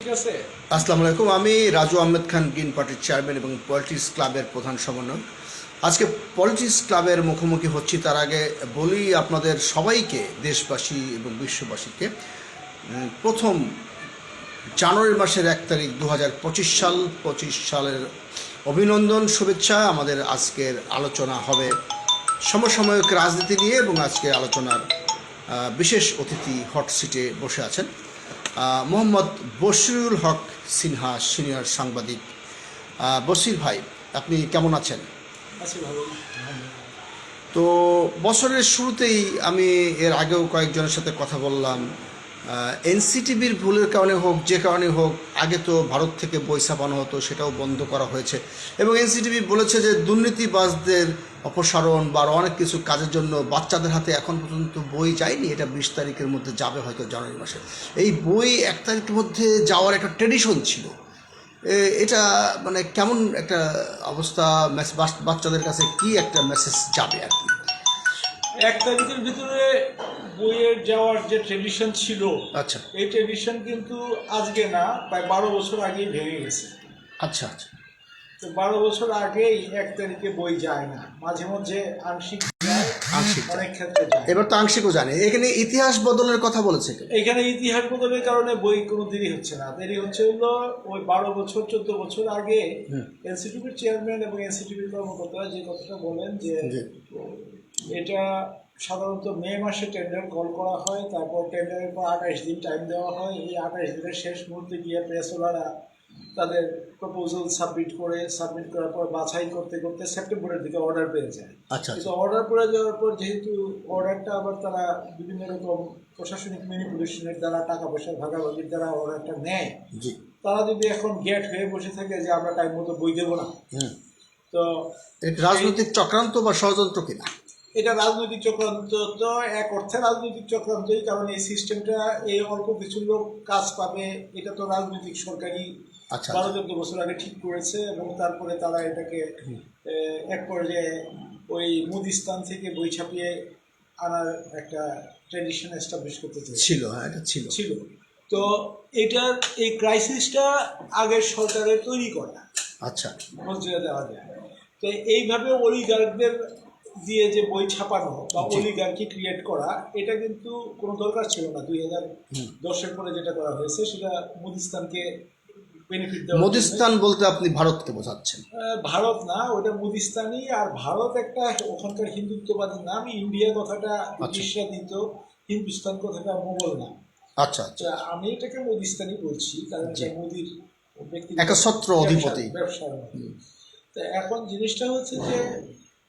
আসসালামু আলাইকুম, আমি রাজু আহমেদ খান, গ্রিন পার্টির চেয়ারম্যান এবং পলিটিক্স ক্লাবের প্রধান সমন্বয় আজকে পলিটিক্স ক্লাবের মুখোমুখি হচ্ছি, তার আগে বলি আপনাদের সবাইকে, দেশবাসী এবং বিশ্ববাসীকে প্রথম জানুয়ারি মাসের এক তারিখ দু পঁচিশ সাল, পঁচিশ সালের অভিনন্দন, শুভেচ্ছা। আমাদের আজকের আলোচনা হবে সমসাময়িক রাজনীতি নিয়ে এবং আজকের আলোচনার বিশেষ অতিথি হট সিটে বসে আছেন। মোহাম্মদ বশিরুল হক সিনহা সিনিয়র সাংবাদিক। বসির বশির ভাই আপনি কেমন আছেন? তো বছরের শুরুতেই আমি এর আগেও কয়েকজনের সাথে কথা বললাম। এনসিটিভির ভুলের কারণে হোক, যে কারণে হোক, আগে তো ভারত থেকে বই ছাপানো হতো, সেটাও বন্ধ করা হয়েছে। এবং এনসিটিভি বলেছে যে দুর্নীতিবাজদের অপসারণ বা অনেক কিছু কাজের জন্য বাচ্চাদের হাতে এখন পর্যন্ত বই যায়নি, এটা বিশ তারিখের মধ্যে যাবে হয়তো জানুয়ারি মাসে। এই বই এক তারিখের মধ্যে যাওয়ার একটা ট্রেডিশন ছিল। এটা মানে কেমন একটা অবস্থা বাচ্চাদের কাছে কি একটা মেসেজ যাবে আর কি? এক তারিখের ভিতরে বইয়ের যাওয়ার যে ট্রেডিশন ছিল আচ্ছা। এই ট্রেডিশন কিন্তু আজকে না প্রায় বারো বছর আগেই ভেঙে গেছে। আচ্ছা আচ্ছা। তো বারো বছর আগেই এক তারিখে বই যায় না। মাঝে মধ্যে আংশিক আংশিক অনেক ক্ষেত্রে যায়। এবার তো আংশিকও জানে এখানে ইতিহাস বদলের কথা বলেছে এখানে ইতিহাস বদলের কারণে বই কোনো দেরি হচ্ছে না। দেরি হচ্ছে হলো ওই বারো বছর চোদ্দ বছর আগে। এনসিটিভির চেয়ারম্যান এবং এনসিটিভির কর্মকর্তারা যে কথাটা বলেন যে এটা সাধারণত মে মাসে টেন্ডার কল করা হয় তারপর টেন্ডারের পর আঠাশ দিন টাইম দেওয়া হয়। এই আঠাশ দিনের শেষ মুহূর্তে গিয়ে প্রেসওয়ালারা তাদের প্রপোজাল সাবমিট করে সাবমিট করার পর বাছাই করতে করতে সেপ্টেম্বরের দিকে অর্ডার পেয়ে যায়। আচ্ছা কিন্তু আচ্ছা অর্ডার করে যাওয়ার পর যেহেতু অর্ডারটা আবার তারা বিভিন্ন রকম প্রশাসনিক ম্যানিপুলেশনের দ্বারা টাকা পয়সা ভাগাভাগির দ্বারা অর্ডারটা নেয়। তারা যদি এখন গেট হয়ে বসে থাকে যে আমরা টাইম মতো বই দেবো না। হুম। তো রাজনৈতিক চক্রান্ত বা ষড়যন্ত্র কিনা? এটা রাজনৈতিক চক্রান্ত তো এক অর্থে রাজনৈতিক চক্রান্তই কারণ এই সিস্টেমটা এই অল্প কিছু লোক কাজ পাবে এটা তো রাজনৈতিক সরকারি আচ্ছা বারো চোদ্দ বছর আগে ঠিক করেছে এবং তারপরে তারা এটাকে এক পর্যায়ে ওই মুদিস্তান থেকে বই ছাপিয়ে আনার একটা ট্রেডিশন এস্টাবলিশ করতে ছিল হ্যাঁ এটা ছিল। ছিল। তো এটার এই ক্রাইসিসটা আগের সরকারের তৈরি করা। আচ্ছা। দেওয়া যায়। তো এইভাবে অলিগার্কদের দিয়ে যে বই ছাপানো বা। অলিগার্কি ক্রিয়েট করা এটা কিন্তু কোনো দরকার ছিল না দুই হাজার। দশের পরে যেটা করা হয়েছে সেটা মুদিস্তানকে বেনিফিট দেওয়া মোদিস্তান বলতে আপনি ভারতকে বোঝাচ্ছেন ভারত না ওটা মুদিস্তানি আর ভারত একটা ওখানকার হিন্দুত্ববাদী নাম ইন্ডিয়া কথাটা ব্রিটিশরা দিত হিন্দুস্তান কথাটা মোগল নাম আচ্ছা আচ্ছা আচ্ছা আমি এটাকে মুদিস্তানি বলছি কারণ। এটা মোদির ব্যক্তি একচ্ছত্র অধিপতি। ব্যবসার মতো। তো এখন জিনিসটা হচ্ছে যে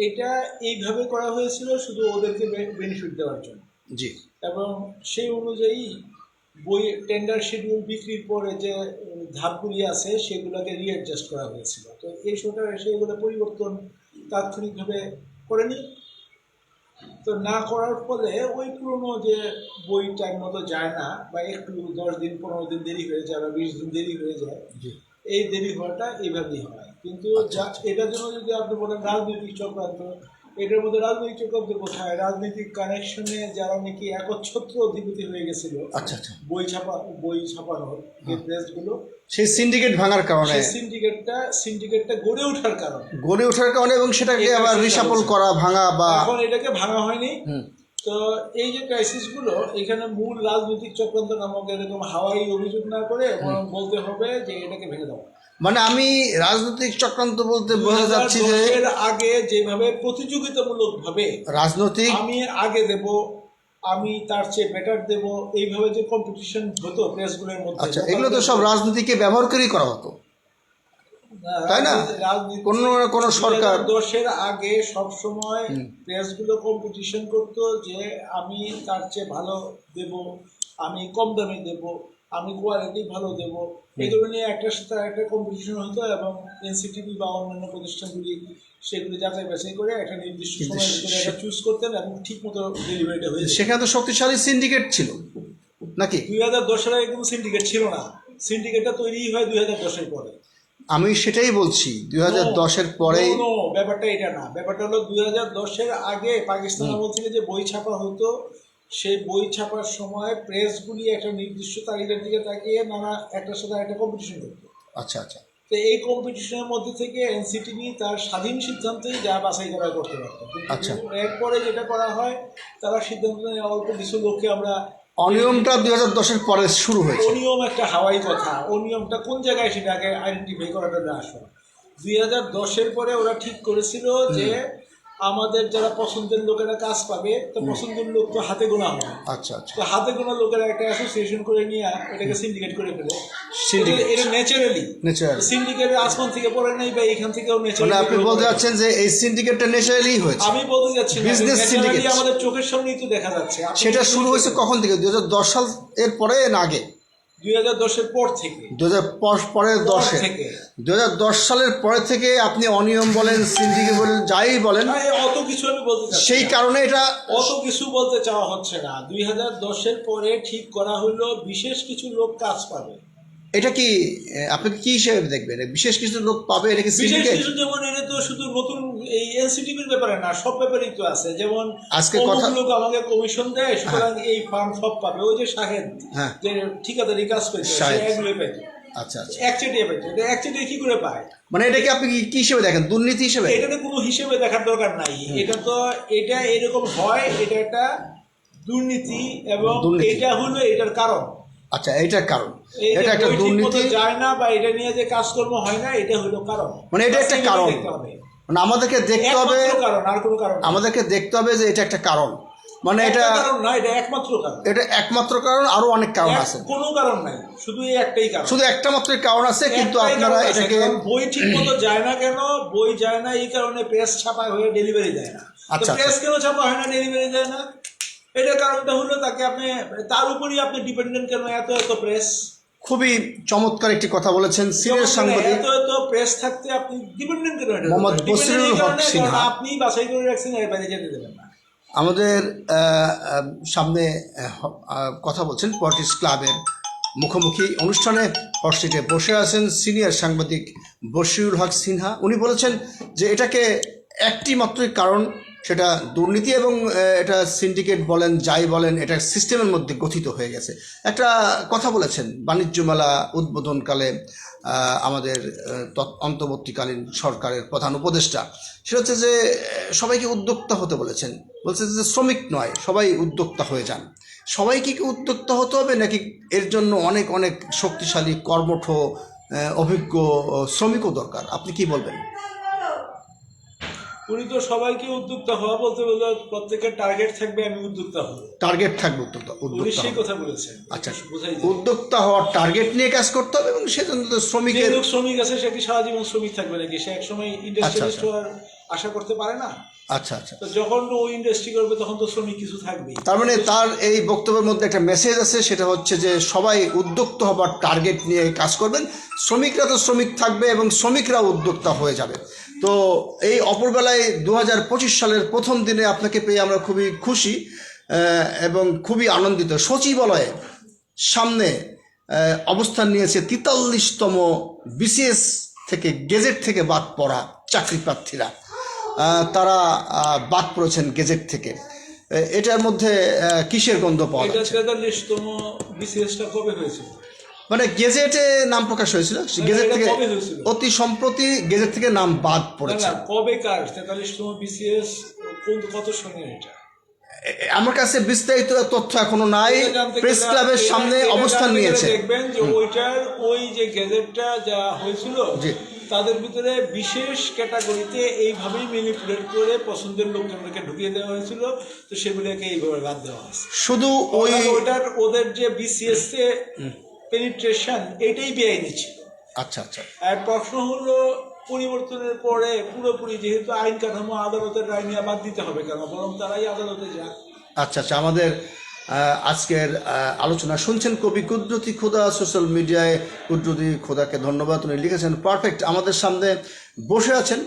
এটা এইভাবে করা হয়েছিল শুধু ওদেরকে বেনিফিট দেওয়ার জন্য। জি। এবং সেই অনুযায়ী বই টেন্ডার শিডিউল বিক্রির পরে যে ধাপগুলি আছে সেগুলোকে রিঅ্যাডজাস্ট করা হয়েছিল। তো এই সরকার সেগুলো পরিবর্তন তাৎক্ষণিকভাবে করেনি। তো না করার ফলে ওই পুরনো যে বই টাইম মতো যায় না বা একটু দশ দিন পনেরো দিন দেরি হয়ে যায় বা বিশ দিন দেরি হয়ে যায় জি। এই দেরি হওয়াটা এইভাবেই হয়। কিন্তু যা এটার জন্য যদি আপনি বলেন রাজনৈতিক চক্রান্ত এটার মধ্যে রাজনৈতিক চক্রান্ত কোথায়? রাজনৈতিক কানেকশনে যারা নাকি একচ্ছত্র অধিপতি হয়ে গেছিল আচ্ছা আচ্ছা। বই ছাপা বই ছাপানোর যে প্রেসগুলো সেই সিন্ডিকেট ভাঙার কারণে। সেই সিন্ডিকেটটা সিন্ডিকেটটা গড়ে ওঠার কারণে। গড়ে ওঠার কারণে এবং সেটাকে আবার রিসাপল করা ভাঙা বা এখন এটাকে ভাঙা হয়নি। তো এই যে ক্রাইসিসগুলো এখানে মূল রাজনৈতিক চক্রান্ত নামক এরকম হাওয়াই অভিযোগ না করে বলতে হবে যে এটাকে ভেঙে দাও মানে আমি রাজনৈতিক চক্রান্ত বলতে বোঝা যাচ্ছি যে এর আগে যেভাবে প্রতিযোগিতামূলক ভাবে রাজনৈতিক আমি আগে দেব আমি তার চেয়ে বেটার দেব এইভাবে যে কম্পিটিশন হতো প্রেসগুলোর মধ্যে আচ্ছা এগুলো তো সব রাজনীতিকে ব্যবহার করেই করা হতো। তাই না? কোনো কোনো সরকার দশের আগে সব সময় প্রেসগুলো কম্পিটিশন করতো যে আমি তার চেয়ে ভালো দেব আমি কম দামে দেব আমি কোয়ালিটি ভালো দেব। এগুলো নিয়ে একটার সাথে একটা কম্পিটিশন হতো এবং এনসিটিভি বা অন্যান্য প্রতিষ্ঠানগুলি সেগুলি যাচাই বাছাই করে একটা নির্দিষ্ট একটা চুজ করতেন এবং ঠিক মতো ডেলিভারিটা হয়ে যেত সেখানে তো শক্তিশালী সিন্ডিকেট ছিল নাকি? দুই হাজার দশ সালে কিন্তু সিন্ডিকেট ছিল না। সিন্ডিকেটটা তৈরি হয় দুই হাজার দশের পরে। আমি সেটাই বলছি দুই হাজার দশের পরে ব্যাপারটা এটা না। ব্যাপারটা হলো দুই হাজার দশের আগে পাকিস্তান আমল থেকে যে বই ছাপা হতো সেই বই ছাপার সময় প্রেসগুলি একটা নির্দিষ্ট তারিখের দিকে তাকিয়ে নানা একটার সাথে একটা কম্পিটিশন করতো। আচ্ছা আচ্ছা। তো এই কম্পিটিশনের মধ্যে থেকে এনসিটিভি তার স্বাধীন সিদ্ধান্তেই যা বাছাই করা করতে পারতো। আচ্ছা। এরপরে যেটা করা হয় তারা সিদ্ধান্ত নেয় অল্প কিছু লোককে আমরা অনিয়মটা দুই হাজার দশের পরে শুরু হয়েছে। অনিয়ম একটা হাওয়াই কথা। অনিয়মটা কোন জায়গায় সেটাকে আইডেন্টিফাই করাটা না আসলে। দুই হাজার দশের পরে ওরা ঠিক করেছিল যে আমাদের যারা পছন্দের লোকেরা কাজ পাবে তো পছন্দের লোক তো হাতে গোনা হবে। আচ্ছা আচ্ছা। তো হাতে গোনা লোকেরা একটা অ্যাসোসিয়েশন করে নিয়ে এটাকে সিন্ডিকেট করে ফেলে. এটা ন্যাচারালি Natural. সিন্ডিকেট আসমান থেকে পড়ে নাই বা এখান থেকেও মানে ন্যাচারালি আপনি বলতে চাচ্ছেন যে এই সিন্ডিকেটটা ন্যাচারালি হয়েছে। আমি বলতে যাচ্ছি naturally syndicate. আমাদের চোখের সামনেই তো দেখা যাচ্ছে। সেটা শুরু হয়েছে কখন থেকে? দু হাজার দশ সাল এর পরে না আগে? দুই হাজার দশের পর থেকে। দু হাজার পরের পর দশে। থেকে। দু হাজার দশ সালের পরে থেকে আপনি অনিয়ম বলেন সিন্ডিকেট বলেন যাই বলেন না, এই অত কিছু আমি বলতে সেই কারণে এটা অত কিছু বলতে চাওয়া হচ্ছে না। দুই হাজার দশের পরে ঠিক করা হলো বিশেষ কিছু লোক কাজ পাবে। এটা কি আপনি কি হিসেবে দেখবেন? বিশেষ কিছু লোক পাবে? এটা কি বিশেষ সিন্ডিকেট যেমন এটা তো শুধু নতুন এই এনসিটিভির ব্যাপারে না সব ব্যাপারেই তো আছে। যেমন আজকে কথা- লোক আমাকে কমিশন দেয় সুতরাং এই ফার্ম সব পাবে। ওই যে শাহেদ হ্যাঁ। যে ঠিকাদারি কাজ পেত সে শাহেদ। এগুলো পেত আচ্ছা আচ্ছা। একচেটিয়া পেত এক চেটিয়া কি করে পায়? মানে এটাকে আপনি কি- কি হিসেবে দেখেন? দুর্নীতি হিসেবে? এটাতে কোনো হিসেবে দেখার দরকার নাই। এটা তো এটা এরকম হয় এটা একটা দুর্নীতি এবং এটা হলো এটার কারণ। আচ্ছা এইটার কারণ। এটা একটা দুর্নীতি। যায় না বা এটা নিয়ে যে কাজকর্ম হয় না এটা হলো কারণ। মানে এটা একটা কারণ। দেখতে হবে। মানে আমাদেরকে দেখতে হবে কারণ আর কোনো কারণ আমাদেরকে দেখতে হবে যে এটা একটা কারণ। মানে এটা কারণ না এটা একমাত্র কারণ। এটা একমাত্র কারণ আরও অনেক কারণ আছে। কোনো কারণ নাই শুধু এই একটাই কারণ। শুধু একটা মাত্র কারণ আছে কিন্তু আপনারা এটাকে বই ঠিক মতো যায় না কেন? বই যায় না এই কারণে প্রেস ছাপা হয়ে ডেলিভারি দেয় না। আচ্ছা, প্রেস কেন ছাপা হয় না ডেলিভারি দেয় না? এটা কারণটা হলো তাকে আপনি তার উপরই আপনি ডিপেন্ডেন্ট কেন? এত এত প্রেস খুবই চমৎকার একটি কথা বলেছেন সিনিয়র সাংবাদিক এত এত প্রেস থাকতে আপনি ডিপেন্ডেন্ট কেন? মোহাম্মদ বসিরুল হক সিনহা। আপনি বাছাই করে রাখছেন এর বাইরে যেতে দেবেন না। আমাদের সামনে কথা বলছেন পলিটিক্স ক্লাবের মুখোমুখি অনুষ্ঠানে হস্টিটে বসে আছেন সিনিয়র সাংবাদিক বশিরুল হক সিনহা। উনি বলেছেন যে এটাকে একটি মাত্রই কারণ সেটা দুর্নীতি এবং এটা সিন্ডিকেট বলেন, যাই বলেন, এটা সিস্টেমের মধ্যে গঠিত হয়ে গেছে। একটা কথা বলেছেন, বাণিজ্য মেলা উদ্বোধনকালে আমাদের অন্তর্বর্তীকালীন সরকারের প্রধান উপদেষ্টা। সেটা হচ্ছে যে, সবাইকে উদ্যোক্তা হতে বলেছেন। বলছে যে শ্রমিক নয়, সবাই উদ্যোক্তা হয়ে যান। সবাইকে কি উদ্যোক্তা হতে হবে? নাকি এর জন্য অনেক অনেক শক্তিশালী, কর্মঠ অভিজ্ঞ শ্রমিকও দরকার? আপনি কি বলবেন? উনি তো সবাইকে উদ্যোক্তা হওয়া বলতে বলতে প্রত্যেকের টার্গেট থাকবে আমি উদ্যোক্তা হব। টার্গেট থাকবে উদ্যোক্তা উনি সেই কথা বলেছেন। আচ্ছা উদ্যোক্তা হওয়ার টার্গেট নিয়ে কাজ করতে হবে এবং সেজন্য তো শ্রমিকের শ্রমিক আছে সে কি সারা জীবন শ্রমিক থাকবে নাকি? সে একসময় ইন্ডাস্ট্রিয়ালিস্ট আচ্ছা। হওয়ার আশা করতে পারে না? আচ্ছা আচ্ছা। তো যখন ও ইন্ডাস্ট্রি করবে তখন তো শ্রমিক কিছু থাকবেই। তার মানে তার এই বক্তব্যের মধ্যে একটা মেসেজ আছে সেটা হচ্ছে যে সবাই উদ্যোক্ত হবার টার্গেট নিয়ে কাজ করবেন। শ্রমিকরা তো শ্রমিক থাকবে এবং শ্রমিকরা উদ্যোক্তা হয়ে যাবে। তো এই অপরবেলায় দু হাজার পঁচিশ সালের প্রথম দিনে আপনাকে পেয়ে আমরা খুবই খুশি এবং খুবই আনন্দিত। সচিবালয়ে সামনে অবস্থান নিয়েছে তেতাল্লিশতম বিসিএস থেকে গেজেট থেকে বাদ পড়া চাকরি প্রার্থীরা। তারা বাদ পড়েছেন গেজেট থেকে। এটার মধ্যে কিসের গন্ধ পাওয়া যাচ্ছে? তেতাল্লিশতম বিসিএসটা কবে হয়েছিল? মানে গেজেটে নাম প্রকাশ হয়েছিল। গেজেট থেকে অতি সম্প্রতি গেজেট থেকে নাম বাদ পড়েছে। কবে কার তেতাল্লিশতম বিসিএস কোন কত সনের এটা? আমার কাছে বিস্তারিত তথ্য এখনও নাই। প্রেস ক্লাবের সামনে অবস্থান নিয়েছে। দেখবেন যে ওইটার ওই যে গেজেটটা যা হয়েছিল জি। তাদের ভিতরে বিশেষ ক্যাটাগরিতে এইভাবেই ম্যানিপুলেট করে পছন্দের লোকজনকে ঢুকিয়ে দেওয়া হয়েছিল। তো সেগুলোকে এইভাবে বাদ দেওয়া হয়েছে। শুধু ওই ওটার ওদের যে বিসিএস পেনিট্রেশন এটাই বেআইনি ছিল। আচ্ছা আচ্ছা। আর প্রশ্ন হলো পরিবর্তনের পরে পুরোপুরি যেহেতু আইন কাঠামো আদালতের রায় নিয়ে বাদ দিতে হবে কেন? বরং তারাই আদালতে যাক। আচ্ছা আচ্ছা আমাদের আজকের আলোচনা শুনছেন কবি কুদরতি খোদা সোশ্যাল মিডিয়ায় কুদরতি খোদাকে ধন্যবাদ। উনি লিখেছেন পারফেক্ট। আমাদের সামনে বসে আছেন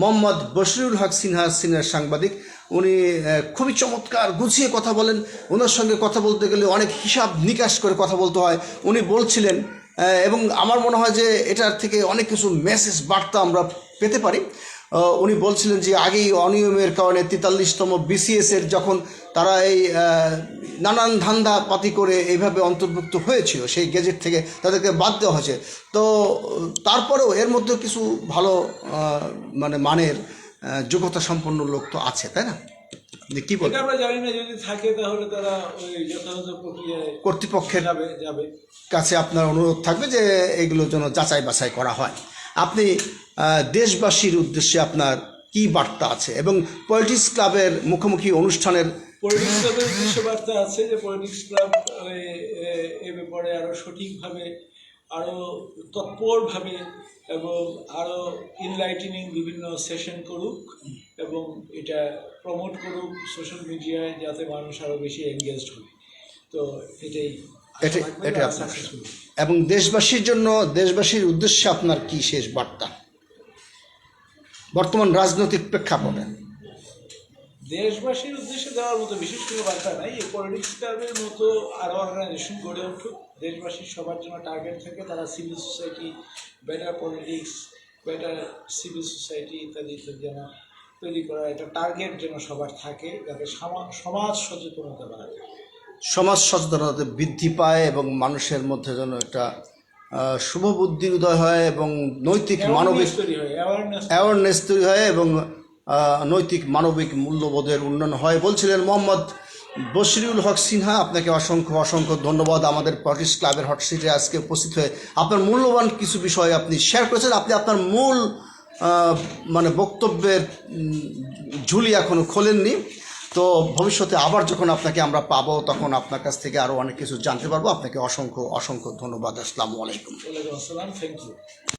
মোহাম্মদ বশিরুল হক সিনহা সিনিয়র সাংবাদিক। উনি খুবই চমৎকার গুছিয়ে কথা বলেন। ওনার সঙ্গে কথা বলতে গেলে অনেক হিসাব নিকাশ করে কথা বলতে হয়। উনি বলছিলেন এবং আমার মনে হয় যে এটার থেকে অনেক কিছু মেসেজ বার্তা আমরা পেতে পারি। উনি বলছিলেন যে আগেই অনিয়মের কারণে তেতাল্লিশতম বিসিএস এর যখন তারা এই নানান ধান্দা পাতি করে এইভাবে অন্তর্ভুক্ত হয়েছিল, সেই গেজেট থেকে তাদেরকে বাদ দেওয়া হয়েছে। তো, তারপরেও এর মধ্যে কিছু ভালো মানে মানের যোগ্যতা সম্পন্ন লোক তো আছে তাই না? কি এটা আমরা জানি না যদি থাকে তাহলে তারা ওই যথাযথ প্রক্রিয়ায় কর্তৃপক্ষের যাবে যাবে। কাছে আপনার অনুরোধ থাকবে যে এগুলো যেন যাচাই বাছাই করা হয়। আপনি দেশবাসীর উদ্দেশ্যে আপনার কি বার্তা আছে? এবং পলিটিক্স ক্লাবের মুখোমুখি অনুষ্ঠানের পলিটিক্স ক্লাবের উদ্দেশ্য বার্তা আছে যে পলিটিক্স ক্লাব এ ব্যাপারে আরও সঠিকভাবে আরও তৎপরভাবে এবং আরও ইনলাইটেনিং বিভিন্ন সেশন করুক এবং এটা প্রমোট করুক সোশ্যাল মিডিয়ায় যাতে মানুষ আরও বেশি এনগেজড হয় তো এটাই এটাই আপনার এবং দেশবাসীর জন্য দেশবাসীর উদ্দেশ্যে আপনার কি শেষ বার্তা? বর্তমান রাজনৈতিক প্রেক্ষাপটে। দেশবাসীর উদ্দেশ্যে দেওয়ার মতো বিশেষ কোনো বার্তা নাই। এই পলিটিক্স ক্লাবের মতো আরও অর্গানাইজেশন গড়ে উঠুক। দেশবাসীর সবার জন্য টার্গেট থাকে তারা civil society better politics better civil society ইত্যাদি ইত্যাদি যেন তৈরি করা একটা টার্গেট যেন সবার থাকে যাতে সামা- সমাজ সচেতনতা বাড়ায় সমাজ সচেতনতা বৃদ্ধি পায় এবং মানুষের মধ্যে যেন একটা শুভ বুদ্ধির উদয় হয় এবং নৈতিক মানবিক অ্যাওয়ারনেস তৈরি হয় এবং নৈতিক মানবিক মূল্যবোধের উন্নয়ন হয়। বলছিলেন মোহাম্মদ বশিরুল হক সিনহা, আপনাকে অসংখ্য অসংখ্য ধন্যবাদ আমাদের পলিটিক্স ক্লাবের হট সিটে আজকে উপস্থিত হয়ে। আপনার মূল্যবান কিছু বিষয় আপনি শেয়ার করেছেন, আপনি আপনার মূল মানে বক্তব্যের ঝুলি এখনও খোলেননি। তো ভবিষ্যতে আবার যখন আপনাকে আমরা পাবো, তখন আপনার কাছ থেকে আরও অনেক কিছু জানতে পারব। আপনাকে অসংখ্য অসংখ্য ধন্যবাদ। আসসালামু আলাইকুম। Thank you